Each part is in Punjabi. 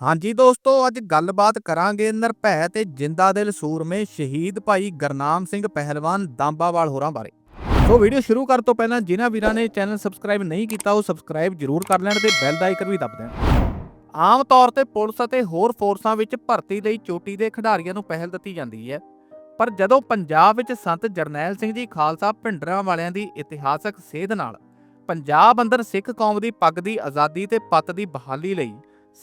ਹਾਂਜੀ ਦੋਸਤੋ, ਅੱਜ ਗੱਲਬਾਤ ਕਰਾਂਗੇ ਨਿਰਭੈ ਤੇ ਜਿੰਦਾ ਦਿਲ ਸੂਰਮੇ ਸ਼ਹੀਦ ਭਾਈ ਗਰਨਾਮ ਸਿੰਘ ਪਹਿਲਵਾਨ ਦਾਂਬਾਵਾਲ ਹੋਰਾਂ ਬਾਰੇ। ਸੋ ਵੀਡੀਓ ਸ਼ੁਰੂ ਕਰਨ ਤੋਂ ਪਹਿਲਾਂ ਜਿਨ੍ਹਾਂ ਵੀਰਾਂ ਨੇ ਚੈਨਲ ਸਬਸਕ੍ਰਾਈਬ ਨਹੀਂ ਕੀਤਾ, ਉਹ ਸਬਸਕ੍ਰਾਈਬ ਜ਼ਰੂਰ ਕਰ ਲੈਣ ਤੇ ਬੈਲ ਦਾ ਆਈਕਨ ਵੀ ਦਬ ਦੇਣ। ਆਮ ਤੌਰ ਤੇ ਪੁਲਿਸ ਅਤੇ ਹੋਰ ਫੋਰਸਾਂ ਵਿੱਚ ਭਰਤੀ ਲਈ ਚੋਟੀ ਦੇ ਖਿਡਾਰੀਆਂ ਨੂੰ ਪਹਿਲ ਦਿੱਤੀ ਜਾਂਦੀ ਹੈ। ਪਰ ਜਦੋਂ ਪੰਜਾਬ ਵਿੱਚ ਸੰਤ ਜਰਨੈਲ ਸਿੰਘ ਜੀ ਖਾਲਸਾ ਭਿੰਡਰਾਂ ਵਾਲਿਆਂ ਦੀ ਇਤਿਹਾਸਕ ਸੇਧ ਨਾਲ ਪੰਜਾਬ ਅੰਦਰ ਸਿੱਖ ਕੌਮ ਦੀ ਪੱਗ ਦੀ ਆਜ਼ਾਦੀ ਤੇ ਪੱਤ ਦੀ ਬਹਾਲੀ ਲਈ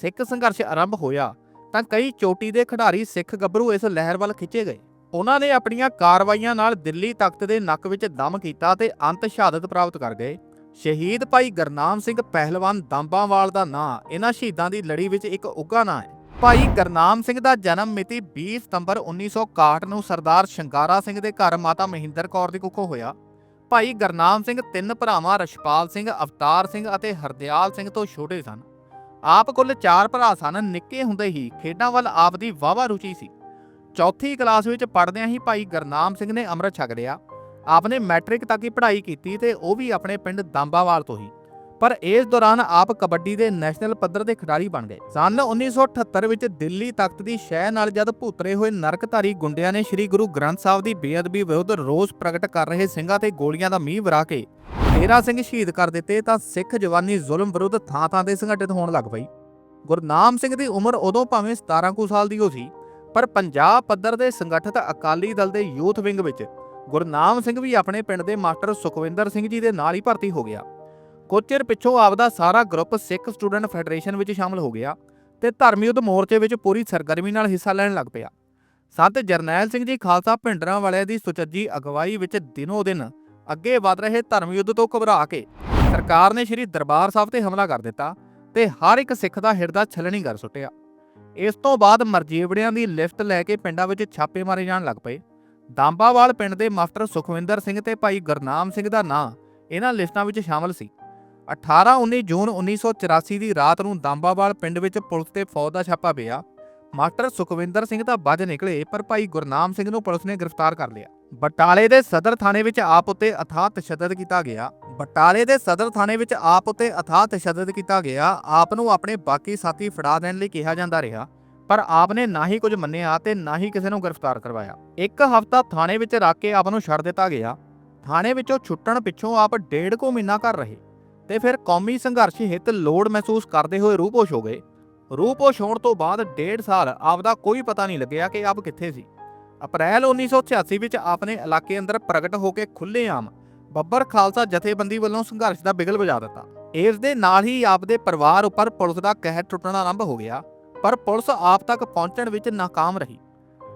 ਸਿੱਖ ਸੰਘਰਸ਼ ਆਰੰਭ ਹੋਇਆ, ਤਾਂ ਕਈ ਚੋਟੀ ਦੇ ਖਿਡਾਰੀ ਸਿੱਖ ਗੱਭਰੂ ਇਸ ਲਹਿਰ ਵੱਲ ਖਿੱਚੇ ਗਏ। ਉਹਨਾਂ ਨੇ ਆਪਣੀਆਂ ਕਾਰਵਾਈਆਂ ਨਾਲ ਦਿੱਲੀ ਤਖਤ ਦੇ ਨੱਕ ਵਿੱਚ ਦਮ ਕੀਤਾ ਤੇ ਅੰਤ ਸ਼ਹਾਦਤ ਪ੍ਰਾਪਤ ਕਰ ਗਏ। ਸ਼ਹੀਦ ਭਾਈ ਗਰਨਾਮ ਸਿੰਘ ਪਹਿਲਵਾਨ ਦਾਂਬਾਵਾਲ ਦਾ ਨਾਂ ਇਹਨਾਂ ਸ਼ਹੀਦਾਂ ਦੀ ਲੜੀ ਵਿੱਚ ਇੱਕ ਉੱਘਾ ਨਾਂ ਹੈ। ਭਾਈ ਗਰਨਾਮ ਸਿੰਘ ਦਾ ਜਨਮ ਮਿਤੀ 20 ਸਤੰਬਰ 1961 ਨੂੰ ਸਰਦਾਰ ਸ਼ੰਗਾਰਾ ਸਿੰਘ ਦੇ ਘਰ ਮਾਤਾ ਮਹਿੰਦਰ ਕੌਰ ਦੀ ਕੁੱਖੋਂ ਹੋਇਆ। ਭਾਈ ਗਰਨਾਮ ਸਿੰਘ ਤਿੰਨ ਭਰਾਵਾਂ ਰਸ਼ਪਾਲ ਸਿੰਘ, ਅਵਤਾਰ ਸਿੰਘ ਅਤੇ ਹਰਦਿਆਲ ਸਿੰਘ ਤੋਂ ਛੋਟੇ ਸਨ। ਆਪ ਕੁੱਲ 4 ਭਰਾ ਸਨ, ਨਿੱਕੇ ਹੁੰਦੇ ਹੀ ਖੇਡਾਂ ਵੱਲ ਆਪ ਦੀ ਵਾਵਾ ਰੁਚੀ ਸੀ। ਚੌਥੀ ਕਲਾਸ ਵਿੱਚ ਪੜ੍ਹਦਿਆਂ ਹੀ ਭਾਈ ਗਰਨਾਮ ਸਿੰਘ ਨੇ ਅੰਮ੍ਰਿਤ ਛਕ ਲਿਆ। ਆਪਨੇ ਮੈਟ੍ਰਿਕ ਤੱਕ ਹੀ ਪੜ੍ਹਾਈ ਕੀਤੀ ਤੇ ਉਹ ਵੀ ਆਪਣੇ ਪਿੰਡ ਦਾਂਬਾਵਾਲ ਤੋਂ ਹੀ। ਪਰ ਇਸ ਦੌਰਾਨ ਆਪ ਕਬੱਡੀ ਦੇ ਨੈਸ਼ਨਲ ਪੱਧਰ ਦੇ ਖਿਡਾਰੀ ਬਣ ਗਏ। ਸਨ 1978 ਵਿੱਚ ਦਿੱਲੀ ਤਖਤ ਦੀ ਸ਼ਹਿ ਨਾਲ ਜਦ ਭੂਤਰੇ ਹੋਏ ਨਰਕਧਾਰੀ ਗੁੰਡਿਆਂ ਨੇ ਸ੍ਰੀ ਗੁਰੂ ਗ੍ਰੰਥ ਸਾਹਿਬ ਦੀ ਬੇਅਦਬੀ ਵਿਰੁੱਧ ਰੋਸ ਪ੍ਰਗਟ ਕਰ ਰਹੇ ਸਿੰਘਾਂ ਤੇ ਗੋਲੀਆਂ ਦਾ ਮੀਂਹ ਵਰਾ ਕੇ 13 ਸਿੰਘ ਸ਼ਹੀਦ ਕਰ ਦਿੱਤੇ ਤਾਂ ਸਿੱਖ ਜਵਾਨੀ ਜ਼ੁਲਮ ਵਿਰੁੱਧ ਥਾਂ-ਥਾਂ ਤੇ ਸੰਗਠਿਤ ਹੋਣ ਲੱਗ ਪਈ। ਗੁਰਨਾਮ ਸਿੰਘ ਦੀ ਉਮਰ ਉਦੋਂ ਭਾਵੇਂ 17 ਕੁ ਸਾਲ ਦੀ ਹੋ ਸੀ, ਪਰ ਪੰਜਾਬ ਪੱਧਰ ਦੇ ਸੰਗਠਿਤ ਅਕਾਲੀ ਦਲ ਦੇ ਯੂਥ ਵਿੰਗ ਵਿੱਚ ਗੁਰਨਾਮ ਸਿੰਘ ਵੀ ਆਪਣੇ ਪਿੰਡ ਦੇ ਮਾਸਟਰ ਸੁਖਵਿੰਦਰ ਸਿੰਘ ਜੀ ਦੇ ਨਾਲ ਹੀ ਭਰਤੀ ਹੋ ਗਿਆ। ਕੁਝ ਚਿਰ ਪਿੱਛੋਂ ਆਪਦਾ ਸਾਰਾ ਗਰੁੱਪ ਸਿੱਖ ਸਟੂਡੈਂਟ ਫੈਡਰੇਸ਼ਨ ਵਿੱਚ ਸ਼ਾਮਲ ਹੋ ਗਿਆ ਤੇ ਧਰਮ ਯੁੱਧ ਮੋਰਚੇ ਵਿੱਚ ਪੂਰੀ ਸਰਗਰਮੀ ਨਾਲ ਹਿੱਸਾ ਲੈਣ ਲੱਗ ਪਿਆ। ਸੰਤ ਜਰਨੈਲ ਸਿੰਘ ਜੀ ਖਾਲਸਾ ਭਿੰਡਰਾਂ ਵਾਲਿਆਂ ਦੀ ਸੁਚੱਜੀ ਅਗਵਾਈ ਵਿੱਚ ਦਿਨੋ ਦਿਨ ਅੱਗੇ ਵਧ ਰਹੇ ਧਰਮ ਯੁੱਧ ਤੋਂ ਘਬਰਾ ਕੇ ਸਰਕਾਰ ਨੇ ਸ੍ਰੀ ਦਰਬਾਰ ਸਾਹਿਬ ਤੇ ਹਮਲਾ ਕਰ ਦਿੱਤਾ ਤੇ ਹਰ ਇੱਕ ਸਿੱਖ ਦਾ ਹਿਰਦਾ ਛਲਣੀ ਕਰ ਸੁੱਟਿਆ। ਇਸ ਤੋਂ ਬਾਅਦ ਮਰਜੀਵੜਿਆਂ ਦੀ ਲਿਫਟ ਲੈ ਕੇ ਪਿੰਡਾਂ ਵਿੱਚ ਛਾਪੇ ਮਾਰੇ ਜਾਣ ਲੱਗ ਪਏ। ਦਾਂਬਾਵਾਲ ਪਿੰਡ ਦੇ ਮਾਸਟਰ ਸੁਖਵਿੰਦਰ ਸਿੰਘ ਤੇ ਭਾਈ ਗੁਰਨਾਮ ਸਿੰਘ ਦਾ ਨਾਂ ਇਹਨਾਂ ਲਿਸਟਾਂ ਵਿੱਚ ਸ਼ਾਮਲ ਸੀ। 18-19 ਜੂਨ 1984 ਦੀ ਰਾਤ ਨੂੰ ਦਾਂਬਾਵਾਲ ਪਿੰਡ ਵਿੱਚ ਪੁਲਿਸ ਤੇ ਫੌਜ ਦਾ ਛਾਪਾ ਪਿਆ। ਮਾਸਟਰ ਸੁਖਵਿੰਦਰ ਸਿੰਘ ਤਾਂ ਬਚ ਨਿਕਲੇ, ਪਰ ਭਾਈ ਗੁਰਨਾਮ ਸਿੰਘ ਨੂੰ ਪੁਲਿਸ ਨੇ ਗ੍ਰਿਫਤਾਰ ਕਰ ਲਿਆ। ਬਟਾਲੇ ਦੇ ਸਦਰ ਥਾਣੇ ਵਿੱਚ ਆਪ ਉੱਤੇ ਅਥਾਹ ਤਸ਼ੱਦਦ ਕੀਤਾ ਗਿਆ। ਬਟਾਲੇ ਦੇ ਸਦਰ ਥਾਣੇ ਵਿੱਚ ਆਪ ਉੱਤੇ ਅਥਾਹ ਤਸ਼ੱਦਦ ਕੀਤਾ ਗਿਆ। ਆਪ ਨੂੰ ਆਪਣੇ ਬਾਕੀ ਸਾਥੀ ਫੜਾ ਦੇਣ ਲਈ ਕਿਹਾ ਜਾਂਦਾ ਰਿਹਾ, ਪਰ ਆਪ ਨੇ ਨਾ ਹੀ ਕੁਝ ਮੰਨਿਆ ਤੇ ਨਾ ਹੀ ਕਿਸੇ ਨੂੰ ਗ੍ਰਿਫਤਾਰ ਕਰਵਾਇਆ। ਇੱਕ ਹਫ਼ਤਾ ਥਾਣੇ ਵਿੱਚ ਰੱਖ ਕੇ ਆਪ ਨੂੰ ਛੱਡ ਦਿੱਤਾ ਗਿਆ। ਥਾਣੇ ਵਿੱਚੋਂ ਛੁੱਟਣ ਪਿੱਛੋਂ ਆਪ ਡੇਢ ਕੁ ਮਹੀਨਾ ਘਰ ਰਹੇ। ਤੇ ਫਿਰ ਕੌਮੀ ਸੰਘਰਸ਼ ਹਿੱਤ ਲੋੜ ਮਹਿਸੂਸ ਕਰਦੇ ਹੋਏ ਰੂਪੋਸ਼ ਹੋ ਗਏ। ਰੂਪੋਸ਼ ਹੋਣ ਤੋਂ ਬਾਅਦ ਡੇਢ ਸਾਲ ਆਪ ਦਾ ਕੋਈ ਪਤਾ ਨਹੀਂ ਲੱਗਿਆ ਕਿ ਆਪ ਕਿੱਥੇ ਸੀ। ਅਪ੍ਰੈਲ 1986 ਵਿੱਚ ਆਪ ਨੇ ਇਲਾਕੇ ਅੰਦਰ ਪ੍ਰਗਟ ਹੋ ਕੇ ਖੁੱਲ੍ਹੇਆਮ ਬੱਬਰ ਖਾਲਸਾ ਜਥੇਬੰਦੀ ਵੱਲੋਂ ਸੰਘਰਸ਼ ਦਾ ਬਿਗਲ ਵਜਾ ਦਿੱਤਾ। ਇਸ ਦੇ ਨਾਲ ਹੀ ਆਪ ਦੇ ਪਰਿਵਾਰ ਉੱਪਰ ਪੁਲਿਸ ਦਾ ਕਹਿਰ ਟੁੱਟਣਾ ਆਰੰਭ ਹੋ ਗਿਆ, ਪਰ ਪੁਲਿਸ ਆਪ ਤੱਕ ਪਹੁੰਚਣ ਵਿੱਚ ਨਾਕਾਮ ਰਹੀ।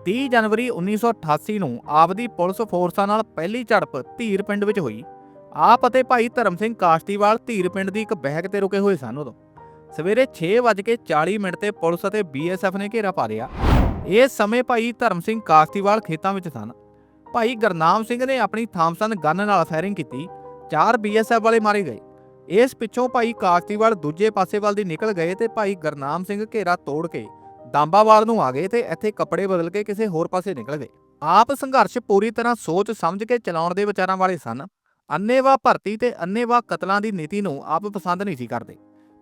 30 ਜਨਵਰੀ 1988 ਨੂੰ ਆਪ ਦੀ ਪੁਲਿਸ ਫੋਰਸਾਂ ਨਾਲ ਪਹਿਲੀ ਝੜਪ ਧੀਰ ਪਿੰਡ ਵਿੱਚ ਹੋਈ। ਆਪ ਅਤੇ ਭਾਈ ਧਰਮ ਸਿੰਘ ਕਾਸ਼ਤੀਵਾਲ ਧੀਰ ਪਿੰਡ ਦੀ ਇੱਕ ਬਹਿਕ ਤੇ ਰੁਕੇ ਹੋਏ ਸਨ ਉਦੋਂ। ਸਵੇਰੇ 6:40 ਮਿੰਟ ਤੇ ਪੁਲਿਸ ਅਤੇ ਬੀਐਸਐਫ ਨੇ ਘੇਰਾ ਪਾ ਲਿਆ। ਇਸ ਸਮੇਂ ਭਾਈ ਧਰਮ ਸਿੰਘ ਕਾਸ਼ਤੀਵਾਲ ਖੇਤਾਂ ਵਿੱਚ ਸਨ। ਭਾਈ ਗਰਨਾਮ ਸਿੰਘ ਨੇ ਆਪਣੀ ਥਾਮਸਨ ਗਨ ਨਾਲ ਫਾਇਰਿੰਗ ਕੀਤੀ। ਚਾਰ ਬੀਐਸਐਫ ਵਾਲੇ ਮਾਰੇ ਗਏ। ਇਸ ਪਿੱਛੋਂ ਭਾਈ ਕਾਸ਼ਤੀਵਾਲ ਦੂਜੇ ਪਾਸੇ ਵੱਲ ਦੀ ਨਿਕਲ ਗਏ ਤੇ ਭਾਈ ਗਰਨਾਮ ਸਿੰਘ ਘੇਰਾ ਤੋੜ ਕੇ ਦਾਂਬਾਵਾਲ ਨੂੰ ਆ ਗਏ ਤੇ ਇੱਥੇ ਕੱਪੜੇ ਬਦਲ ਕੇ ਕਿਸੇ ਹੋਰ ਪਾਸੇ ਨਿਕਲ ਗਏ। ਆਪ ਸੰਘਰਸ਼ ਪੂਰੀ ਤਰ੍ਹਾਂ ਸੋਚ ਸਮਝ ਕੇ ਚਲਾਉਣ ਦੇ ਵਿਚਾਰਾਂ ਵਾਲੇ ਸਨ। ਅੰਨੇਵਾਹ ਭਰਤੀ ਤੇ ਅੰਨੇਵਾਹ ਕਤਲਾਂ ਦੀ ਨੀਤੀ ਨੂੰ ਆਪ ਪਸੰਦ ਨਹੀਂ ਸੀ ਕਰਦੇ।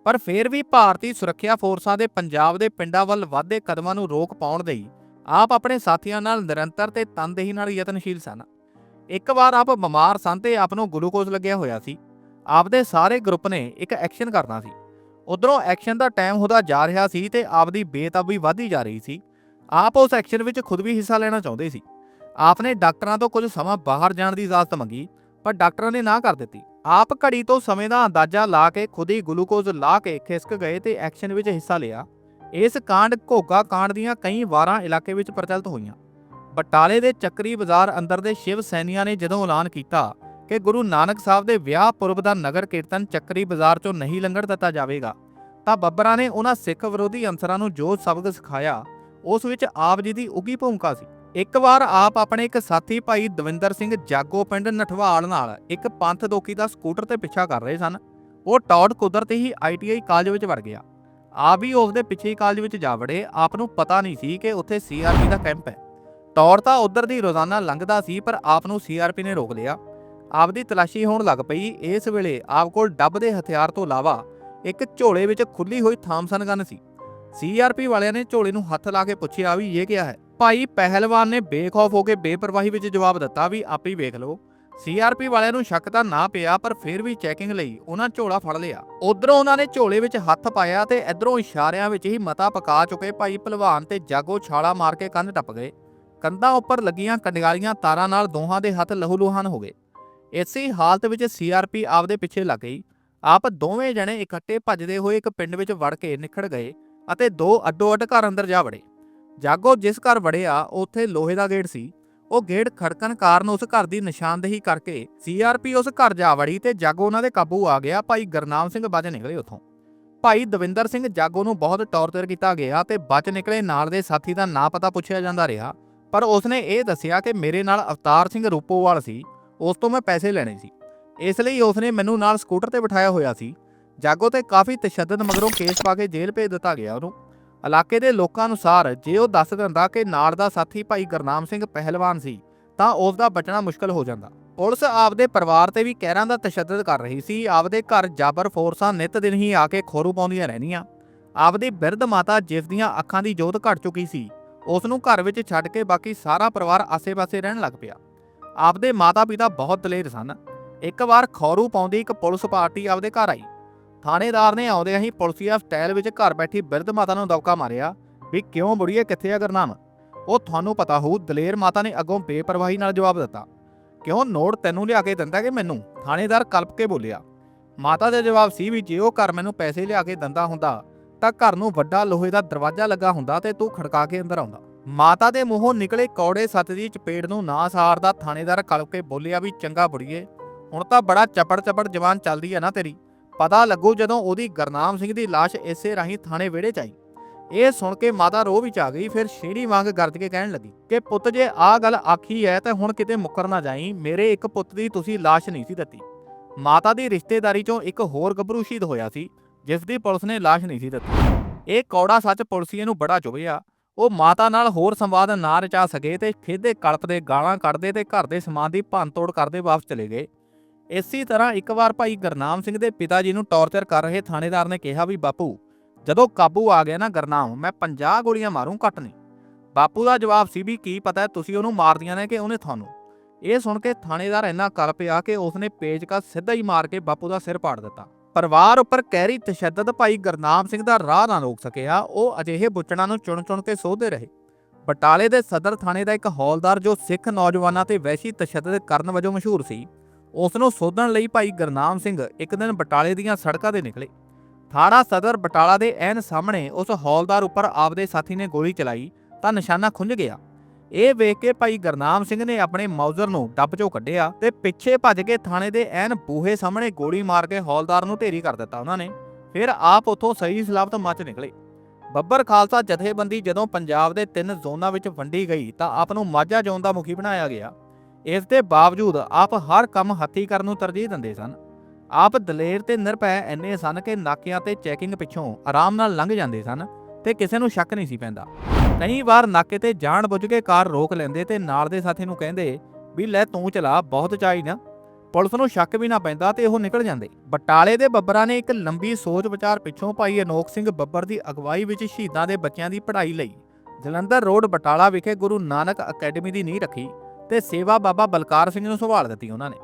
ਪਰ ਫਿਰ ਵੀ ਭਾਰਤੀ ਸੁਰੱਖਿਆ ਫੋਰਸਾਂ ਦੇ ਪੰਜਾਬ ਦੇ ਪਿੰਡਾਂ ਵੱਲ ਵਾਧੇ ਕਦਮਾਂ ਨੂੰ ਰੋਕ ਪਾਉਣ ਲਈ ਆਪ ਆਪਣੇ ਸਾਥੀਆਂ ਨਾਲ ਨਿਰੰਤਰ ਤੇ ਤਨਦੇਹੀ ਨਾਲ ਯਤਨਸ਼ੀਲ ਸਨ। ਇੱਕ ਵਾਰ ਆਪ ਬਿਮਾਰ ਸਨ ਤੇ ਆਪ ਨੂੰ ਗਲੂਕੋਜ਼ ਲੱਗਿਆ ਹੋਇਆ ਸੀ। ਆਪਦੇ ਸਾਰੇ ਗਰੁੱਪ ਨੇ ਇੱਕ ਐਕਸ਼ਨ ਕਰਨਾ ਸੀ। ਉਧਰੋਂ ਐਕਸ਼ਨ ਦਾ ਟਾਈਮ ਹੁੰਦਾ ਜਾ ਰਿਹਾ ਸੀ ਤੇ ਆਪਦੀ ਬੇਤਾਬੀ ਵਧਦੀ ਜਾ ਰਹੀ ਸੀ। ਆਪ ਉਸ ਐਕਸ਼ਨ ਵਿੱਚ ਖੁਦ ਵੀ ਹਿੱਸਾ ਲੈਣਾ ਚਾਹੁੰਦੇ ਸੀ। ਆਪ ਨੇ ਡਾਕਟਰਾਂ ਤੋਂ ਕੁਝ ਸਮਾਂ ਬਾਹਰ ਜਾਣ ਦੀ ਇਜਾਜ਼ਤ ਮੰਗੀ। ਪਰ ਡਾਕਟਰਾਂ ਨੇ ਨਾ ਕਰ ਦਿੱਤੀ। ਆਪ ਘੜੀ ਤੋਂ ਸਮੇਂ ਦਾ ਅੰਦਾਜ਼ਾ ਲਾ ਕੇ ਖੁਦ ਹੀ ਗਲੂਕੋਜ਼ ਲਾ ਕੇ ਖਿਸਕ ਗਏ ਤੇ ਐਕਸ਼ਨ ਵਿੱਚ ਹਿੱਸਾ ਲਿਆ। ਇਸ ਕਾਂਡ, ਘੋਗਾ ਕਾਂਡ ਦੀਆਂ ਕਈ ਵਾਰਾਂ ਇਲਾਕੇ ਵਿੱਚ ਪ੍ਰਚਲਿਤ ਹੋਈਆਂ। ਬਟਾਲੇ ਦੇ ਚੱਕਰੀ ਬਾਜ਼ਾਰ ਅੰਦਰ ਦੇ ਸ਼ਿਵ ਸੈਨੀਆਂ ਨੇ ਜਦੋਂ ਐਲਾਨ ਕੀਤਾ ਕਿ ਗੁਰੂ ਨਾਨਕ ਸਾਹਿਬ ਦੇ ਵਿਆਹ ਪੁਰਬ ਦਾ ਨਗਰ ਕੀਰਤਨ ਚੱਕਰੀ ਬਾਜ਼ਾਰ ਚੋਂ ਨਹੀਂ ਲੰਘਣ ਦਿੱਤਾ ਜਾਵੇਗਾ, ਤਾਂ ਬੱਬਰਾਂ ਨੇ ਉਹਨਾਂ ਸਿੱਖ ਵਿਰੋਧੀ ਅੰਸਰਾਂ ਨੂੰ ਜੋ ਸਬਕ ਸਿਖਾਇਆ, ਉਸ ਵਿੱਚ ਆਪ ਜੀ ਦੀ ਉੱਗੀ ਭੂਮਿਕਾ ਸੀ। ਇੱਕ ਵਾਰ ਆਪ ਆਪਣੇ ਇੱਕ ਸਾਥੀ ਭਾਈ ਦਵਿੰਦਰ ਸਿੰਘ ਜਾਗੋ ਪਿੰਡ ਨਠਵਾਲ ਨਾਲ ਇੱਕ ਪੰਥ ਦੋਖੀ ਦਾ ਸਕੂਟਰ ਤੇ ਪਿੱਛਾ ਕਰ ਰਹੇ ਸਨ। ਉਹ ਟੌਡ ਕੁਦਰਤ ਹੀ ਆਈਟੀਆਈ ਕਾਲਜ ਵਿੱਚ ਵੜ ਗਿਆ। ਆਪ ਵੀ ਉਸ ਦੇ ਪਿੱਛੇ ਹੀ ਕਾਲਜ ਵਿੱਚ ਜਾ ਵੜੇ। ਆਪ ਨੂੰ ਪਤਾ ਨਹੀਂ ਸੀ ਕਿ ਉੱਥੇ ਸੀਆਰਪੀ ਦਾ ਕੈਂਪ ਹੈ। ਟੌੜ ਤਾਂ ਉਧਰ ਦੀ ਰੋਜ਼ਾਨਾ ਲੰਘਦਾ ਸੀ, ਪਰ ਆਪ ਨੂੰ ਸੀਆਰਪੀ ਨੇ ਰੋਕ ਲਿਆ। ਆਪ ਦੀ ਤਲਾਸ਼ੀ ਹੋਣ ਲੱਗ ਪਈ। ਇਸ ਵੇਲੇ ਆਪ ਕੋਲ ਡੱਬ ਦੇ ਹਥਿਆਰ ਤੋਂ ਇਲਾਵਾ ਇੱਕ ਝੋਲੇ ਵਿੱਚ ਖੁੱਲੀ ਹੋਈ ਥਾਮਸਨ ਗਨ ਸੀ। ਸੀਆਰਪੀ ਵਾਲਿਆਂ ਨੇ ਝੋਲੇ ਨੂੰ ਹੱਥ ਲਾ ਕੇ ਪੁੱਛਿਆ ਵੀ ਇਹ ਕਿਆ ਹੈ? ਭਾਈ ਪਹਿਲਵਾਨ ਨੇ ਬੇਖੌਫ ਹੋ ਕੇ ਬੇਪਰਵਾਹੀ ਵਿੱਚ ਜਵਾਬ ਦਿੱਤਾ ਵੀ ਆਪ ਹੀ ਵੇਖ ਲਓ ਸੀਆਰਪੀ ਵਾਲਿਆਂ ਨੂੰ ਸ਼ੱਕ ਤਾਂ ਨਾ ਪਿਆ, ਪਰ ਫਿਰ ਵੀ ਚੈਕਿੰਗ ਲਈ ਉਹਨਾਂ ਝੋਲਾ ਫੜ ਲਿਆ। ਉਧਰੋਂ ਉਹਨਾਂ ਨੇ ਝੋਲੇ ਵਿੱਚ ਹੱਥ ਪਾਇਆ ਤੇ ਇਧਰੋਂ ਇਸ਼ਾਰਿਆਂ ਵਿੱਚ ਹੀ ਮਤਾ ਪਕਾ ਚੁੱਕੇ ਭਾਈ ਪਹਿਲਵਾਨ ਤੇ ਜਾਗੋ ਛਾਲਾ ਮਾਰ ਕੇ ਕੰਧ ਟੱਪ ਗਏ। ਕੰਧਾਂ ਉੱਪਰ ਲੱਗੀਆਂ ਕੰਡਿਆਲੀਆਂ ਤਾਰਾਂ ਨਾਲ ਦੋਹਾਂ ਦੇ ਹੱਥ ਲਹੂ-ਲੁਹਾਨ ਹੋ ਗਏ। ਇਸੇ ਹਾਲਤ ਵਿੱਚ ਸੀਆਰਪੀ ਆਪਦੇ ਪਿੱਛੇ ਲੱਗ ਗਈ। ਆਪ ਦੋਵੇਂ ਜਣੇ ਇਕੱਠੇ ਭੱਜਦੇ ਹੋਏ ਇੱਕ ਪਿੰਡ ਵਿੱਚ ਵੜ ਕੇ ਨਿਖੜ ਗਏ ਅਤੇ ਦੋ ਅੱਡੋ-ਅੱਡ ਘਰ ਅੰਦਰ ਜਾ ਵੜੇ। ਜਾਗੋ ਜਿਸ ਘਰ ਵੜਿਆ ਉੱਥੇ ਲੋਹੇ ਦਾ ਗੇਟ ਸੀ। ਉਹ ਗੇਟ ਖੜਕਣ ਕਾਰਨ ਉਸ ਘਰ ਦੀ ਨਿਸ਼ਾਨਦੇਹੀ ਕਰਕੇ ਸੀਆਰਪੀ ਉਸ ਘਰ ਜਾ ਵੜੀ ਤੇ ਜਾਗੋ ਉਹਨਾਂ ਦੇ ਕਾਬੂ ਆ ਗਿਆ। ਭਾਈ ਗਰਨਾਮ ਸਿੰਘ ਬਚ ਨਿਕਲੇ ਉੱਥੋਂ। ਭਾਈ ਦਵਿੰਦਰ ਸਿੰਘ ਜਾਗੋ ਨੂੰ ਬਹੁਤ ਟੌਰਚਰ ਕੀਤਾ ਗਿਆ ਤੇ ਬਚ ਨਿਕਲੇ ਨਾਲ ਦੇ ਸਾਥੀ ਦਾ ਨਾਂ ਪਤਾ ਪੁੱਛਿਆ ਜਾਂਦਾ ਰਿਹਾ। ਪਰ ਉਸਨੇ ਇਹ ਦੱਸਿਆ ਕਿ ਮੇਰੇ ਨਾਲ ਅਵਤਾਰ ਸਿੰਘ ਰੂਪੋਵਾਲ ਸੀ। ਉਸ ਤੋਂ ਮੈਂ ਪੈਸੇ ਲੈਣੇ ਸੀ। ਇਸ ਲਈ ਉਸਨੇ ਮੈਨੂੰ ਨਾਲ ਸਕੂਟਰ ਤੇ ਬਿਠਾਇਆ ਹੋਇਆ ਸੀ। ਜਾਗੋ ਤੇ ਕਾਫੀ ਤਸ਼ੱਦਦ ਮਗਰੋਂ ਕੇਸ ਪਾ ਕੇ ਜੇਲ੍ਹ ਭੇਜ ਦਿੱਤਾ ਗਿਆ ਉਹਨੂੰ। ਇਲਾਕੇ ਦੇ ਲੋਕਾਂ ਅਨੁਸਾਰ ਜੇ ਉਹ ਦੱਸ ਦਿੰਦਾ ਕਿ ਨਾਲ ਦਾ ਸਾਥੀ ਭਾਈ ਗੁਰਨਾਮ ਸਿੰਘ ਪਹਿਲਵਾਨ ਸੀ, ਤਾਂ ਉਸ ਦਾ ਬਚਣਾ ਮੁਸ਼ਕਲ ਹੋ ਜਾਂਦਾ। ਪੁਲਿਸ ਆਪਦੇ ਪਰਿਵਾਰ ਤੇ ਵੀ ਕਹਿਰਾਂ ਦਾ ਤਸ਼ੱਦਦ ਕਰ ਰਹੀ ਸੀ। ਆਪਦੇ ਘਰ ਜਾਬਰ ਫੋਰਸਾਂ ਨਿਤ ਦਿਨ ਹੀ ਆ ਕੇ ਖੋਰੂ ਪਾਉਂਦੀਆਂ ਰਹਿੰਦੀਆਂ। ਆਪਦੀ ਬਿਰਧ ਮਾਤਾ ਜਿਸ ਦੀਆਂ ਅੱਖਾਂ ਦੀ ਜੋਤ ਘਟ ਚੁੱਕੀ ਸੀ ਉਸ ਨੂੰ ਘਰ ਵਿੱਚ ਛੱਡ ਕੇ ਬਾਕੀ ਸਾਰਾ ਪਰਿਵਾਰ ਆਸੇ-ਪਾਸੇ ਰਹਿਣ ਲੱਗ ਪਿਆ। ਆਪਦੇ ਮਾਤਾ-ਪਿਤਾ ਬਹੁਤ ਦਲੇਰ ਸਨ। ਇੱਕ ਵਾਰ ਖੌਰੂ ਪਾਉਂਦੀ ਇੱਕ ਪੁਲਿਸ ਪਾਰਟੀ ਆਪਦੇ ਘਰ ਆਈ। ਥਾਣੇਦਾਰ ਨੇ ਆਉਂਦਿਆਂ ਹੀ ਪੁਲਸੀਆ ਸਟਾਈਲ ਵਿੱਚ ਘਰ ਬੈਠੀ ਬਿਰਧ ਮਾਤਾ ਨੂੰ ਦੌਕਾ ਮਾਰਿਆ ਵੀ ਕਿਉਂ ਬੁੜੀਏ ਕਿੱਥੇ ਆ ਗਰਨਾਮ? ਉਹ ਤੁਹਾਨੂੰ ਪਤਾ ਹੋਊ, ਦਲੇਰ ਮਾਤਾ ਨੇ ਅੱਗੋਂ ਬੇਪਰਵਾਹੀ ਨਾਲ ਜਵਾਬ ਦਿੱਤਾ। ਕਿਉਂ ਨੋਟ ਤੈਨੂੰ ਲਿਆ ਕੇ ਦਿੰਦਾ ਕਿ ਮੈਨੂੰ? ਥਾਣੇਦਾਰ ਕਲਪ ਕੇ ਬੋਲਿਆ, ਮਾਤਾ ਦਾ ਜਵਾਬ ਸੀ ਵੀ ਜੇ ਉਹ ਘਰ ਮੈਨੂੰ ਪੈਸੇ ਲਿਆ ਕੇ ਦਿੰਦਾ ਹੁੰਦਾ, ਤਾਂ ਘਰ ਨੂੰ ਵੱਡਾ ਲੋਹੇ ਦਾ ਦਰਵਾਜ਼ਾ ਲੱਗਾ ਹੁੰਦਾ ਤੇ ਤੂੰ ਖੜਕਾ ਕੇ ਅੰਦਰ ਆਉਂਦਾ। ਮਾਤਾ ਦੇ ਮੂੰਹੋਂ ਨਿਕਲੇ ਕੌੜੇ ਸੱਤ ਦੀ ਚਪੇੜ ਨੂੰ ਨਾ ਸਾਰਦਾ ਥਾਣੇਦਾਰ ਕਲਪ ਕੇ ਬੋਲਿਆ ਵੀ ਚੰਗਾ ਬੁੜੀਏ, ਹੁਣ ਤਾਂ ਬੜਾ ਚਪੜ ਚਪੜ ਜਵਾਨ ਚੱਲਦੀ ਹੈ ਨਾ ਤੇਰੀ। ਪਤਾ ਲੱਗੂ ਜਦੋਂ ਉਹਦੀ ਗਰਨਾਮ ਸਿੰਘ ਦੀ ਲਾਸ਼ ਇਸੇ ਰਾਹੀਂ ਥਾਣੇ ਵਿਹੜੇ ਚ ਆਈ। ਇਹ ਸੁਣ ਕੇ ਮਾਤਾ ਰੋਹ ਵਿੱਚ ਆ ਗਈ, ਫਿਰ ਸ਼ੇਰੀ ਵਾਂਗ ਗਰਜ ਕੇ ਕਹਿਣ ਲੱਗੀ ਕਿ ਪੁੱਤ ਜੇ ਆਹ ਗੱਲ ਆਖੀ ਹੈ ਤਾਂ ਹੁਣ ਕਿਤੇ ਮੁੱਕਰ ਨਾ ਜਾਈ, ਮੇਰੇ ਇੱਕ ਪੁੱਤ ਦੀ ਤੁਸੀਂ ਲਾਸ਼ ਨਹੀਂ ਸੀ ਦਿੱਤੀ। ਮਾਤਾ ਦੀ ਰਿਸ਼ਤੇਦਾਰੀ ਚੋਂ ਇੱਕ ਹੋਰ ਗੱਭਰੂ ਸ਼ਹੀਦ ਹੋਇਆ ਸੀ, ਜਿਸ ਦੀ ਪੁਲਿਸ ਨੇ ਲਾਸ਼ ਨਹੀਂ ਸੀ ਦਿੱਤੀ। ਇਹ ਕੌੜਾ ਸੱਚ ਪੁਲਸੀਏ ਨੂੰ ਬੜਾ ਚੁਭਿਆ ਉਹ ਮਾਤਾ ਨਾਲ ਹੋਰ ਸੰਵਾਦ ਨਾ ਰਚਾ ਸਕੇ ਤੇ ਖੇਦੇ ਕਲਪਦੇ ਗਾਲਾਂ ਕੱਢਦੇ ਤੇ ਘਰ ਦੇ ਸਮਾਨ ਦੀ ਭੰਨਤੋੜ ਕਰਦੇ ਵਾਪਸ ਚਲੇ ਗਏ। ਇਸੇ ਤਰ੍ਹਾਂ ਇੱਕ ਵਾਰ ਭਾਈ ਗਰਨਾਮ ਸਿੰਘ ਦੇ ਪਿਤਾ ਜੀ ਨੂੰ ਟੌਰਚਰ ਕਰ ਰਹੇ ਥਾਣੇਦਾਰ ਨੇ ਕਿਹਾ ਵੀ, ਬਾਪੂ, ਜਦੋਂ ਕਾਬੂ ਆ ਗਿਆ ਨਾ ਗਰਨਾਮ, ਮੈਂ 50 ਗੋਲੀਆਂ ਮਾਰੂੰ ਘੱਟ ਨਹੀਂ। ਬਾਪੂ ਦਾ ਜਵਾਬ ਸੀ ਵੀ, ਕੀ ਪਤਾ ਤੁਸੀਂ ਉਹਨੂੰ ਮਾਰਦੀਆਂ ਨੇ ਕਿ ਉਹਨੇ ਤੁਹਾਨੂੰ? ਇਹ ਸੁਣ ਕੇ ਥਾਣੇਦਾਰ ਇੰਨਾ ਕਰ ਪਿਆ ਕਿ ਉਸਨੇ ਪੇਚਕਾ ਸਿੱਧਾ ਹੀ ਮਾਰ ਕੇ ਬਾਪੂ ਦਾ ਸਿਰ ਪਾੜ ਦਿੱਤਾ। ਪਰਿਵਾਰ ਉੱਪਰ ਕਹਿਰੀ ਤਸ਼ੱਦਦ ਭਾਈ ਗਰਨਾਮ ਸਿੰਘ ਦਾ ਰਾਹ ਨਾ ਰੋਕ ਸਕਿਆ, ਉਹ ਅਜਿਹੇ ਬੁੱਚੜਾਂ ਨੂੰ ਚੁਣ-ਚੁਣ ਕੇ ਸੋਧਦੇ ਰਹੇ। ਬਟਾਲੇ ਦੇ ਸਦਰ ਥਾਣੇ ਦਾ ਇੱਕ ਹੌਲਦਾਰ ਜੋ ਸਿੱਖ ਨੌਜਵਾਨਾਂ ਤੇ ਵੈਸ਼ੀ ਤਸ਼ੱਦਦ ਕਰਨ ਵਜੋਂ ਮਸ਼ਹੂਰ ਸੀ ਉਸ ਨੂੰ ਸੋਧਣ ਲਈ ਭਾਈ ਗਰਨਾਮ ਸਿੰਘ ਇੱਕ ਦਿਨ ਬਟਾਲੇ ਦੀਆਂ ਸੜਕਾਂ ਤੇ ਨਿਕਲੇ। ਥਾਣਾ ਸਦਰ ਬਟਾਲਾ ਦੇ ਐਨ ਸਾਹਮਣੇ ਉਸ ਹੌਲਦਾਰ ਉੱਪਰ ਆਪਦੇ ਸਾਥੀ ਨੇ ਗੋਲੀ ਚਲਾਈ ਤਾਂ ਨਿਸ਼ਾਨਾ ਖੁੰਝ ਗਿਆ। ਇਹ ਵੇਖ ਕੇ ਭਾਈ ਗਰਨਾਮ ਸਿੰਘ ਨੇ ਆਪਣੇ ਮੌਜ਼ਰ ਨੂੰ ਡੱਬ ਚੋਂ ਕੱਢਿਆ ਤੇ ਪਿੱਛੇ ਭੱਜ ਕੇ ਥਾਣੇ ਦੇ ਐਨ ਬੂਹੇ ਸਾਹਮਣੇ ਗੋਲੀ ਮਾਰ ਕੇ ਹੌਲਦਾਰ ਨੂੰ ਢੇਰੀ ਕਰ ਦਿੱਤਾ ਉਹਨਾਂ ਨੇ। ਫਿਰ ਆਪ ਉਥੋਂ ਸਹੀ ਸਲਾਮਤ ਮੱਚ ਨਿਕਲੇ। ਬੱਬਰ ਖਾਲਸਾ ਜਥੇਬੰਦੀ ਜਦੋਂ ਪੰਜਾਬ ਦੇ ਤਿੰਨ ਜ਼ੋਨਾਂ ਵਿੱਚ ਵੰਡੀ ਗਈ ਤਾਂ ਆਪ ਨੂੰ ਮਾਝਾ ਜ਼ੋਨ ਦਾ ਮੁਖੀ ਬਣਾਇਆ ਗਿਆ। ਇਸ ਦੇ ਬਾਵਜੂਦ ਆਪ ਹਰ ਕੰਮ ਹੱਥੀ ਕਰਨ ਨੂੰ ਤਰਜੀਹ ਦਿੰਦੇ ਸਨ। ਆਪ ਦਲੇਰ ਤੇ ਨਿਰਭੈ ਇੰਨੇ ਸਨ ਕਿ ਨਾਕਿਆਂ ਤੇ ਚੈਕਿੰਗ ਪਿੱਛੋਂ ਆਰਾਮ ਨਾਲ ਲੰਘ ਜਾਂਦੇ ਸਨ ਤੇ ਕਿਸੇ ਨੂੰ ਸ਼ੱਕ ਨਹੀਂ ਸੀ ਪੈਂਦਾ। ਕਈ ਵਾਰ ਨਾਕੇ ਤੇ ਜਾਣ ਬੁੱਝ ਕੇ ਕਾਰ ਰੋਕ ਲੈਂਦੇ ਤੇ ਨਾਲ ਦੇ ਸਾਥੀ ਨੂੰ ਕਹਿੰਦੇ ਵੀ, ਲੈ ਤੂੰ ਚਲਾ, ਬਹੁਤ ਚਾਈ ਨਾ। ਪੁਲਿਸ ਨੂੰ ਸ਼ੱਕ ਵੀ ਨਾ ਪੈਂਦਾ ਤੇ ਉਹ ਨਿਕਲ ਜਾਂਦੇ। ਬਟਾਲੇ ਦੇ ਬੱਬਰਾਂ ਨੇ ਇੱਕ ਲੰਬੀ ਸੋਚ ਵਿਚਾਰ ਪਿੱਛੋਂ ਭਾਈ ਅਨੋਖ ਸਿੰਘ ਬੱਬਰ ਦੀ ਅਗਵਾਈ ਵਿੱਚ ਸ਼ਹੀਦਾਂ ਦੇ ਬੱਚਿਆਂ ਦੀ ਪੜ੍ਹਾਈ ਲਈ ਜਲੰਧਰ ਰੋਡ ਬਟਾਲਾ ਵਿਖੇ ਗੁਰੂ ਨਾਨਕ ਅਕੈਡਮੀ ਦੀ ਨੀਂਹ ਰੱਖੀ। ਤੇ ਸੇਵਾ ਬਾਬਾ ਬਲਕਾਰ ਸਿੰਘ ਨੂੰ ਸੰਭਾਲ ਦਿੱਤੀ ਉਹਨਾਂ ਨੇ।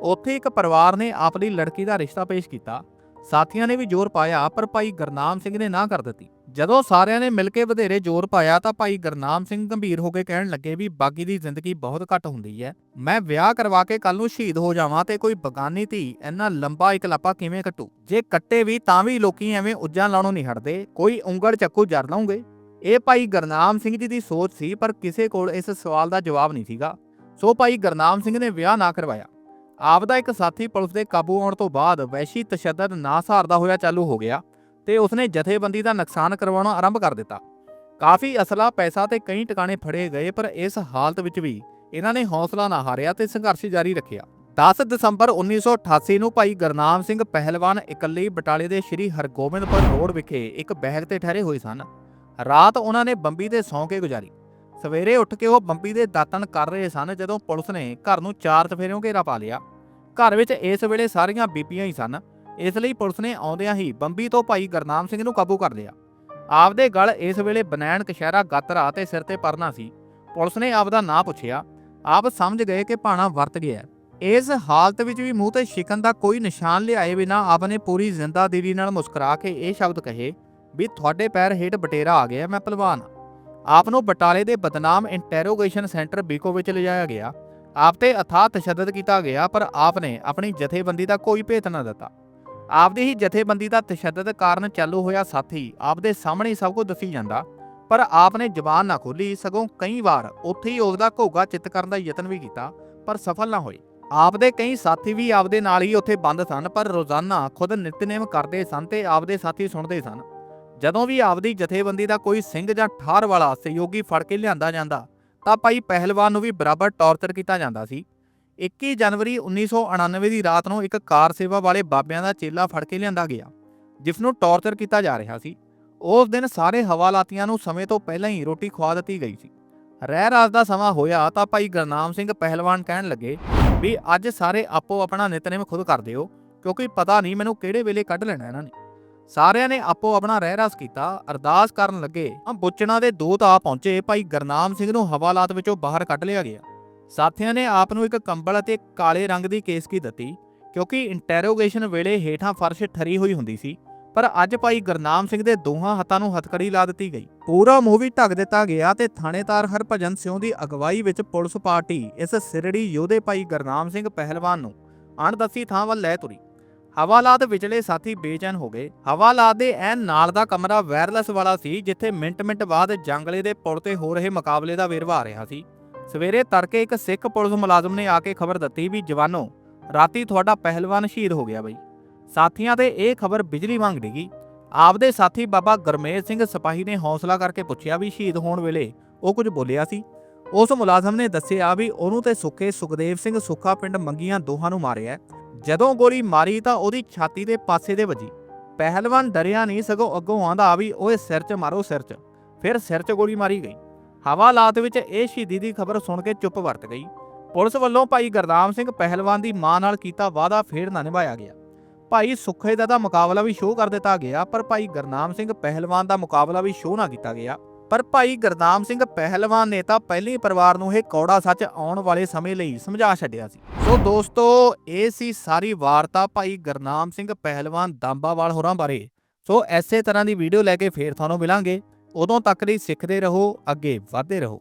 ਉੱਥੇ ਇੱਕ ਪਰਿਵਾਰ ਨੇ ਆਪ ਲੜਕੀ ਦਾ ਰਿਸ਼ਤਾ ਪੇਸ਼ ਕੀਤਾ। ਸਾਥੀਆਂ ਨੇ ਵੀ ਜ਼ੋਰ ਪਾਇਆ, ਪਰ ਭਾਈ ਗਰਨਾਮ ਸਿੰਘ ਨੇ ਨਾ ਕਰ ਦਿੱਤੀ। ਜਦੋਂ ਸਾਰਿਆਂ ਨੇ ਮਿਲ ਕੇ ਵਧੇਰੇ ਜ਼ੋਰ ਪਾਇਆ, ਤਾਂ ਭਾਈ ਗਰਨਾਮ ਸਿੰਘ ਗੰਭੀਰ ਹੋ ਕੇ ਕਹਿਣ ਲੱਗੇ ਵੀ, ਬਾਗੀ ਦੀ ਜ਼ਿੰਦਗੀ ਬਹੁਤ ਘੱਟ ਹੁੰਦੀ ਹੈ। ਮੈਂ ਵਿਆਹ ਕਰਵਾ ਕੇ ਕੱਲ ਨੂੰ ਸ਼ਹੀਦ ਹੋ ਜਾਵਾਂ ਤੇ ਕੋਈ ਬਗਾਨੀ ਧੀ, ਇੰਨਾ ਲੰਬਾ ਇਕਲਾਪਾ ਕਿਵੇਂ ਕੱਟੂ ਜੇ ਕੱਟੇ ਵੀ, ਤਾਂ ਵੀ ਲੋਕੀ ਐਵੇਂ ਉੱਜਾਂ ਲਾਉਣੋਂ ਨਹੀਂ ਹਟਦੇ। ਕੋਈ ਉਂਗਲ ਚੱਕੂ ਜਰ ਲਾਉਂਗੇ। ਇਹ ਭਾਈ ਗਰਨਾਮ ਸਿੰਘ ਜੀ ਦੀ ਸੋਚ ਸੀ, ਪਰ ਕਿਸੇ ਕੋਲ ਇਸ ਸਵਾਲ ਦਾ ਜਵਾਬ ਨਹੀਂ ਸੀਗਾ। ਸੋ ਭਾਈ ਗਰਨਾਮ ਸਿੰਘ ਨੇ ਵਿਆਹ ਨਾ ਕਰਵਾਇਆ। ਆਪ ਦਾ ਇੱਕ ਸਾਥੀ ਪੁਲਿਸ ਦੇ ਕਾਬੂ ਆਉਣ ਤੋਂ ਬਾਅਦ ਵੈਸ਼ੀ ਤਸ਼ੱਦਦ ਨਾ ਸਹਾਰਦਾ ਹੋਇਆ ਚਾਲੂ ਹੋ ਗਿਆ ਤੇ ਉਸਨੇ ਜਥੇਬੰਦੀ ਦਾ ਨੁਕਸਾਨ ਕਰਵਾਉਣਾ ਆਰੰਭ ਕਰ ਦਿੱਤਾ। ਕਾਫੀ ਅਸਲਾ ਪੈਸਾ ਤੇ ਕਈ ਟਿਕਾਣੇ ਫੜੇ ਗਏ, ਪਰ ਇਸ ਹਾਲਤ ਵਿੱਚ ਵੀ ਇਹਨਾਂ ਨੇ ਹੌਸਲਾ ਨਾ ਹਾਰਿਆ ਤੇ ਸੰਘਰਸ਼ ਜਾਰੀ ਰੱਖਿਆ। 10 ਦਸੰਬਰ 1988 ਨੂੰ ਭਾਈ ਗਰਨਾਮ ਸਿੰਘ ਪਹਿਲਵਾਨ ਇਕੱਲੇ ਬਟਾਲੇ ਦੇ ਸ਼੍ਰੀ ਹਰਗੋਬਿੰਦਪੁਰ ਰੋਡ ਵਿਖੇ ਇੱਕ ਬੈਗ ਤੇ ਠਹਿਰੇ ਹੋਏ ਸਨ। ਰਾਤ ਉਹਨਾਂ ਨੇ ਬੰਬੀ ਤੇ ਸੌਂ ਕੇ ਗੁਜ਼ਾਰੀ। ਸਵੇਰੇ ਉੱਠ ਕੇ ਉਹ ਬੰਬੀ ਦੇ ਦਾਤਣ ਕਰ ਰਹੇ ਸਨ ਜਦੋਂ ਪੁਲਿਸ ਨੇ ਘਰ ਨੂੰ ਚਾਰ ਚਫੇਰਿਓਂ ਘੇਰਾ ਪਾ ਲਿਆ। ਘਰ ਵਿੱਚ ਇਸ ਵੇਲੇ ਸਾਰੀਆਂ ਬੀਬੀਆਂ ਹੀ ਸਨ। ਇਸ ਲਈ ਪੁਲਿਸ ਨੇ ਆਉਂਦਿਆਂ ਹੀ ਬੰਬੀ ਤੋਂ ਭਾਈ ਗਰਨਾਮ ਸਿੰਘ ਨੂੰ ਕਾਬੂ ਕਰ ਲਿਆ। ਆਪਦੇ ਗਲ ਇਸ ਵੇਲੇ ਬਨੈਣ ਕਸ਼ਹਿਰਾ ਗਾਤਰਾ ਤੇ ਸਿਰ ਤੇ ਪਰਨਾ ਸੀ। ਪੁਲਿਸ ਨੇ ਆਪਦਾ ਨਾਂ ਪੁੱਛਿਆ। ਆਪ ਸਮਝ ਗਏ ਕਿ ਭਾਣਾ ਵਰਤ ਗਿਆ ਇਸ ਹਾਲਤ ਵਿੱਚ ਵੀ ਮੂੰਹ ਤੇ ਸ਼ਿਕਨ ਦਾ ਕੋਈ ਨਿਸ਼ਾਨ ਲਿਆਏ ਬਿਨਾ ਆਪ ਨੇ ਪੂਰੀ ਜ਼ਿੰਦਾ ਦਿਲੀ ਨਾਲ ਮੁਸਕਰਾ ਕੇ ਇਹ ਸ਼ਬਦ ਕਹੇ ਵੀ ਤੁਹਾਡੇ ਪੈਰ ਹੇਠ ਬਟੇਰਾ ਆ ਗਿਆ, ਮੈਂ ਪਹਿਲਵਾਨ ਆਪ ਨੂੰ ਬਟਾਲੇ ਦੇ ਬਦਨਾਮ ਇੰਟਰੋਗੇਸ਼ਨ ਸੈਂਟਰ ਬੀਕੋ ਵਿੱਚ ਲਿਜਾਇਆ ਗਿਆ। ਆਪ ਤੇ ਅਥਾਹ ਤਸ਼ੱਦਦ ਕੀਤਾ ਗਿਆ, ਪਰ ਆਪ ਨੇ ਆਪਣੀ ਜਥੇਬੰਦੀ ਦਾ ਕੋਈ ਭੇਤ ਨਾ ਦਿੱਤਾ। ਆਪਦੀ ਹੀ ਜਥੇਬੰਦੀ ਦਾ ਤਸ਼ੱਦਦ ਕਾਰਨ ਚਾਲੂ ਹੋਇਆ ਸਾਥੀ ਆਪਦੇ ਸਾਹਮਣੇ ਹੀ ਸਭ ਕੁਝ ਦੱਸੀ ਜਾਂਦਾ, ਪਰ ਆਪ ਨੇ ਜ਼ਬਾਨ ਨਾ ਖੋਲੀ ਸਗੋਂ ਕਈ ਵਾਰ ਉੱਥੇ ਹੀ ਉਹਦਾ ਘੋਗਾ ਚਿੱਤ ਕਰਨ ਦਾ ਯਤਨ ਵੀ ਕੀਤਾ, ਪਰ ਸਫਲ ਨਾ ਹੋਏ ਆਪਦੇ ਕਈ ਸਾਥੀ ਵੀ ਆਪਦੇ ਨਾਲ ਹੀ ਉੱਥੇ ਬੰਦ ਸਨ, ਪਰ ਰੋਜ਼ਾਨਾ ਖੁਦ ਨਿਤਨੇਮ ਕਰਦੇ ਸਨ ਤੇ ਆਪਦੇ ਸਾਥੀ ਸੁਣਦੇ ਸਨ। ਜਦੋਂ ਵੀ ਆਪਦੀ ਜਥੇਬੰਦੀ ਦਾ ਕੋਈ ਸਿੰਘ ਜਾਂ ਠਾਰ ਵਾਲਾ ਸਹਿਯੋਗੀ ਫੜ ਕੇ ਲਿਆਂਦਾ ਜਾਂਦਾ, ਤਾਂ ਭਾਈ ਪਹਿਲਵਾਨ ਨੂੰ ਵੀ ਬਰਾਬਰ ਟੌਰਚਰ ਕੀਤਾ ਜਾਂਦਾ ਸੀ। 21 ਜਨਵਰੀ 1999 ਦੀ ਰਾਤ ਨੂੰ ਇੱਕ ਕਾਰ ਸੇਵਾ ਵਾਲੇ ਬਾਬਿਆਂ ਦਾ ਚੇਲਾ ਫੜ ਕੇ ਲਿਆਂਦਾ ਗਿਆ, ਜਿਸ ਨੂੰ ਟੌਰਚਰ ਕੀਤਾ ਜਾ ਰਿਹਾ ਸੀ। ਉਸ ਦਿਨ ਸਾਰੇ ਹਵਾਲਾਤੀਆਂ ਨੂੰ ਸਮੇਂ ਤੋਂ ਪਹਿਲਾਂ ਹੀ ਰੋਟੀ ਖਵਾ ਦਿੱਤੀ ਗਈ ਸੀ। ਰਹਿ ਰਾਤ ਦਾ ਸਮਾਂ ਹੋਇਆ ਤਾਂ ਭਾਈ ਗੁਰਨਾਮ ਸਿੰਘ ਪਹਿਲਵਾਨ ਕਹਿਣ ਲੱਗੇ ਵੀ ਅੱਜ ਸਾਰੇ ਆਪੋ ਆਪਣਾ ਨਿਤਨੇਮ ਖੁਦ ਕਰ ਦਿਓ, ਕਿਉਂਕਿ ਪਤਾ ਨਹੀਂ ਮੈਨੂੰ ਕਿਹੜੇ ਵੇਲੇ ਕੱਢ ਲੈਣਾ ਇਹਨਾਂ ਨੇ। ਸਾਰਿਆਂ ਨੇ ਆਪੋ ਆਪਣਾ ਰਹਿ ਰਾਸ ਕੀਤਾ, ਅਰਦਾਸ ਕਰਨ ਲੱਗੇ ਆ ਬੁੱਚਣਾ ਦੇ ਦੂਤ ਆ ਪਹੁੰਚੇ, ਭਾਈ ਗੁਰਨਾਮ ਸਿੰਘ ਨੂੰ ਹਵਾਲਾਤ ਵਿੱਚੋਂ ਬਾਹਰ ਕੱਢ ਲਿਆ ਗਿਆ। ਸਾਥੀਆਂ ਨੇ ਆਪ ਨੂੰ ਇੱਕ ਕੰਬਲ ਅਤੇ ਕਾਲੇ ਰੰਗ ਦੀ ਕੇਸਕੀ ਦਿੱਤੀ, ਕਿਉਂਕਿ ਇੰਟਰੋਗੇਸ਼ਨ ਵੇਲੇ ਹੇਠਾਂ ਫਰਸ਼ ਠਰੀ ਹੋਈ ਹੁੰਦੀ ਸੀ, ਪਰ ਅੱਜ ਭਾਈ ਗੁਰਨਾਮ ਸਿੰਘ ਦੇ ਦੋਹਾਂ ਹੱਥਾਂ ਨੂੰ ਹਥਕੜੀ ਲਾ ਦਿੱਤੀ ਗਈ। ਪੂਰਾ ਮੂਵੀ ਢੱਕ ਦਿੱਤਾ ਗਿਆ ਤੇ ਥਾਣੇਦਾਰ ਹਰਭਜਨ ਸਿੰਘ ਦੀ ਅਗਵਾਈ ਵਿੱਚ ਪੁਲਿਸ ਪਾਰਟੀ ਇਸ ਸਿਰੜੀ ਯੋਧੇ ਭਾਈ ਗੁਰਨਾਮ ਸਿੰਘ ਪਹਿਲਵਾਨ ਨੂੰ ਅਣਦੱਸੀ ਥਾਂ ਵੱਲ ਲੈ ਤੁਰੀ। ਹਵਾਲਾਤ ਵਿਚਲੇ ਸਾਥੀ ਬੇਚੈਨ ਹੋ ਗਏ। ਹਵਾਲਾਤ ਦੇ ਐਨ ਨਾਲ ਦਾ ਕਮਰਾ ਵਾਇਰਲੈਸ ਵਾਲਾ ਸੀ, ਜਿੱਥੇ ਮਿੰਟ-ਮਿੰਟ ਬਾਅਦ ਜੰਗਲੇ ਦੇ ਪੁਲ ਤੇ ਹੋ ਰਹੇ ਮੁਕਾਬਲੇ ਦਾ ਵੇਰਵਾ ਆ ਰਿਹਾ ਸੀ। ਸਵੇਰੇ ਤੜਕੇ ਇੱਕ ਸਿੱਖ ਪੁਲਿਸ ਮੁਲਾਜ਼ਮ ਨੇ ਆ ਕੇ ਖਬਰ ਦਿੱਤੀ ਵੀ, ਜਵਾਨੋ, ਰਾਤੀ ਤੁਹਾਡਾ ਪਹਿਲਵਾਨ ਸ਼ਹੀਦ ਹੋ ਗਿਆ ਬਈ। ਸਾਥੀਆਂ ਤੇ ਇਹ ਖਬਰ ਬਿਜਲੀ ਵਾਂਗ ਡਿੱਗੀ। ਆਪਦੇ ਸਾਥੀ ਬਾਬਾ ਗਰਮੇਜ ਸਿੰਘ ਸਿਪਾਹੀ ਨੇ ਹੌਸਲਾ ਕਰਕੇ ਪੁੱਛਿਆ ਵੀ ਸ਼ਹੀਦ ਹੋਣ ਵੇਲੇ ਉਹ ਕੁਝ ਬੋਲਿਆ ਸੀ। ਉਸ ਮੁਲਾਜ਼ਮ ਨੇ ਦੱਸਿਆ ਵੀ ਉਹਨੂੰ ਤੇ ਸੁੱਕੇ ਸੁਖਦੇਵ ਸਿੰਘ ਸੁੱਖਾ ਪਿੰਡ ਮੰਗੀਆਂ ਦੋਹਾਂ ਨੂੰ ਮਾਰਿਆ। ਜਦੋਂ ਗੋਲੀ ਮਾਰੀ ਤਾਂ ਉਹਦੀ ਛਾਤੀ ਦੇ ਪਾਸੇ ਦੇ ਵੱਜੀ। ਪਹਿਲਵਾਨ ਡਰਿਆ ਨਹੀਂ, ਸਗੋਂ ਅੱਗੋਂ ਆਂਦਾ ਵੀ, ਓਏ, ਸਿਰ 'ਚ ਮਾਰੋ, ਸਿਰ 'ਚ। ਫਿਰ ਸਿਰ 'ਚ ਗੋਲੀ ਮਾਰੀ ਗਈ। ਹਵਾਲਾਤ ਵਿੱਚ ਇਹ ਸ਼ਹੀਦੀ ਦੀ ਖਬਰ ਸੁਣ ਕੇ ਚੁੱਪ ਵਰਤ ਗਈ। ਪੁਲਿਸ ਵੱਲੋਂ ਭਾਈ ਗੁਰਦਾਮ ਸਿੰਘ ਪਹਿਲਵਾਨ ਦੀ ਮਾਂ ਨਾਲ ਕੀਤਾ ਵਾਅਦਾ ਫੇਰ ਨਾ ਨਿਭਾਇਆ ਗਿਆ। ਭਾਈ ਸੁੱਖੇ ਦਾ ਤਾਂ ਮੁਕਾਬਲਾ ਵੀ ਸ਼ੋਅ ਕਰ ਦਿੱਤਾ ਗਿਆ, ਪਰ ਭਾਈ ਗੁਰਨਾਮ ਸਿੰਘ ਪਹਿਲਵਾਨ ਦਾ ਮੁਕਾਬਲਾ ਵੀ ਸ਼ੋਅ ਨਾ ਕੀਤਾ ਗਿਆ। ਪਰ ਭਾਈ ਗੁਰਨਾਮ ਸਿੰਘ ਪਹਿਲਵਾਨ ਨੇ ਤਾਂ ਪਹਿਲੇ ਪਰਿਵਾਰ ਨੂੰ ਇਹ ਕੌੜਾ ਸੱਚ ਆਉਣ ਵਾਲੇ ਸਮੇਂ ਲਈ ਸਮਝਾ ਛੱਡਿਆ ਸੀ। ਸੋ ਦੋਸਤੋ, ਇਹ ਸੀ ਸਾਰੀ ਵਾਰਤਾ ਭਾਈ ਗੁਰਨਾਮ ਸਿੰਘ ਪਹਿਲਵਾਨ ਦਾਂਬਾਵਾਲ ਹੋਰਾਂ ਬਾਰੇ। ਸੋ ਐਸੇ ਤਰ੍ਹਾਂ ਦੀ ਵੀਡੀਓ ਲੈ ਕੇ ਫੇਰ ਤੁਹਾਨੂੰ ਮਿਲਾਂਗੇ। ਉਦੋਂ ਤੱਕ ਲਈ ਸਿੱਖਦੇ ਰਹੋ, ਅੱਗੇ ਵਧਦੇ ਰਹੋ।